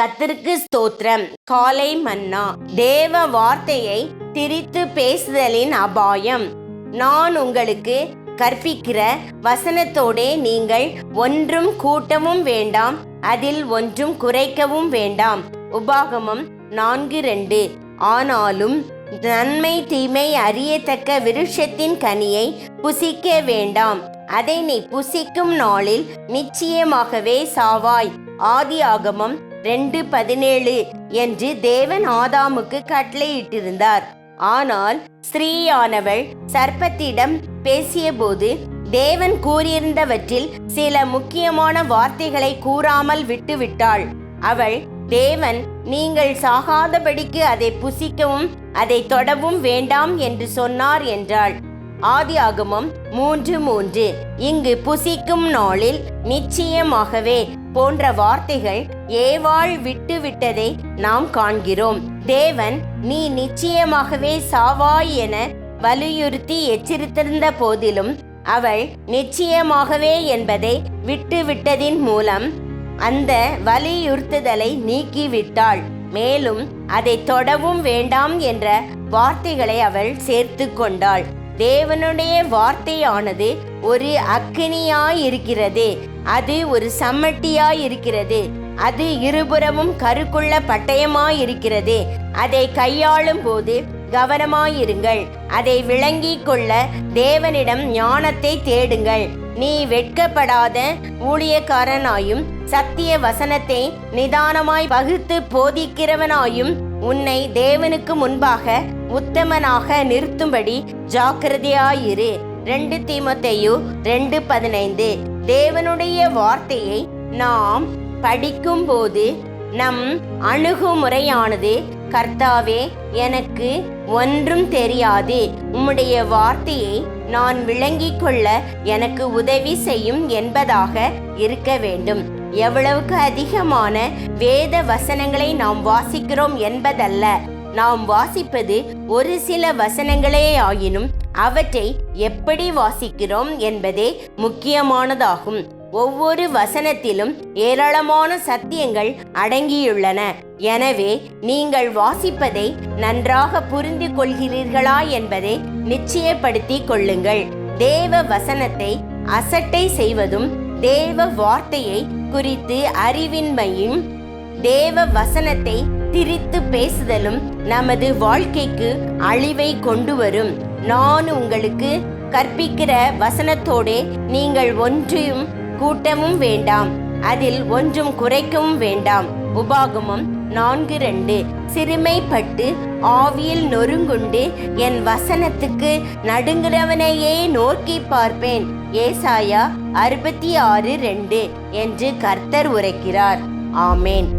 கத்திற்கு ஸ்தோத்திரம். காலை மன்னா. தேவ வார்த்தையை திரித்து பேசுதலின் அபாயம். நான் உங்களுக்கு கற்பிக்கிற வசனத்தோடே நீங்கள் ஒன்றும் கூட்டவும் வேண்டாம். அதில் ஒன்றும் குறைக்கவும் வேண்டாம். உபாகமம் நான்கு ரெண்டு. ஆனாலும் நன்மை தீமை அறியத்தக்க விருஷத்தின் கனியை புசிக்க வேண்டாம். அதை நீ புசிக்கும் நாளில் நிச்சயமாகவே சாவாய். ஆதி ஆகமம் ரெண்டு பதினேழு என்று தேவன் ஆதாமுக்கு கட்டளையிட்டிருந்தார். ஆனால் ஸ்ரீயானவள் சர்ப்பத்திடம் பேசியபோது தேவன் கூறியிருந்தவற்றில் சில முக்கியமான வார்த்தைகளை கூறாமல் விட்டுவிட்டாள். அவள் தேவன் நீங்கள் சாகாதபடிக்கு அதை புசிக்கவும் அதை தொடவும் வேண்டாம் என்று சொன்னார் என்றாள். ஆதி ஆகமம் மூன்று மூன்று. இங்கு புசிக்கும் நாளில் நிச்சயமாகவே போன்ற வார்த்தைகள் ஏவாள் விட்டு விட்டதை நாம் காண்கிறோம். தேவன் நீ நிச்சயமாகவே சாவாய் என வலியுறுத்தி எச்சரித்திருந்த போதிலும் அவள் நிச்சயமாகவே என்பதை விட்டுவிட்டதின் மூலம் அந்த வலியுறுத்துதலை நீக்கிவிட்டாள். மேலும் அதை தொடவும் வேண்டாம் என்ற வார்த்தைகளை அவள் சேர்த்து கொண்டாள். தேவனுடைய வார்த்தையானது ஒரு அக்கினியாயிருக்கிறது. அது ஒரு சம்மட்டியாயிருக்கிறது. அது இருபுறமும் கருக்குள்ள பட்டயமாயிருக்கிறது. அதை கையாளும் போது கவனமாயிருங்கள். அதை விளங்கிக் கொள்ள தேவனிடம் ஞானத்தை தேடுங்கள். நீ வெட்கப்படாத ஊழியக்காரனாயும் சத்திய வசனத்தை நிதானமாய் பகுத்து போதிக்கிறவனாயும் உன்னை தேவனுக்கு முன்பாக உத்தமனாக நிறுத்தும்படி ஜாக்கிரதையாயிரு. ரெண்டு தீமத்தையு ரெண்டு பதினைந்து. தேவனுடைய வார்த்தையை நாம் படிக்கும்போது நம் அணுகுமுறையானது கர்த்தாவே எனக்கு ஒன்றும் தெரியாது. உம்முடைய வார்த்தையை நான் விளங்கிக் கொள்ள எனக்கு உதவி செய்யும் என்பதாக இருக்க வேண்டும். எவ்வளவுக்கு அதிகமான வேத வசனங்களை நாம் வாசிக்கிறோம் என்பதல்ல. நாம் வாசிப்பது ஒரு சில வசனங்களே ஆயினும் அவற்றை எப்படி வாசிக்கிறோம் என்பதே முக்கியமானதாகும். ஒவ்வொரு வசனத்திலும் ஏராளமான சத்தியங்கள் அடங்கியுள்ளன. எனவே நீங்கள் வாசிப்பதை நன்றாக புரிந்து கொள்கிறீர்களா என்பதை நிச்சயப்படுத்தி கொள்ளுங்கள். தேவ வசனத்தை அசட்டை செய்வதும் தேவ வார்த்தையை குறித்து அறிவின்மையும் தேவ வசனத்தை திரித்து பேசுதலும் நமது வாழ்க்கைக்கு அழிவை கொண்டு வரும். நான் உங்களுக்கு கற்பிக்கிற வசனத்தோடே நீங்கள் ஒன்றையும் கூட்டமும் வேண்டாம். அதில் ஒன்றும் குறைக்கவும் வேண்டாம். உபாகமம் நான்கு ரெண்டு. சிறுமைப்பட்டு ஆவியில் நொறுங்குண்டு என் வசனத்துக்கு நடுங்கிறவனையே நோக்கி பார்ப்பேன். ஏசாயா அறுபத்தி ஆறு ரெண்டு என்று கர்த்தர் உரைக்கிறார். ஆமேன்.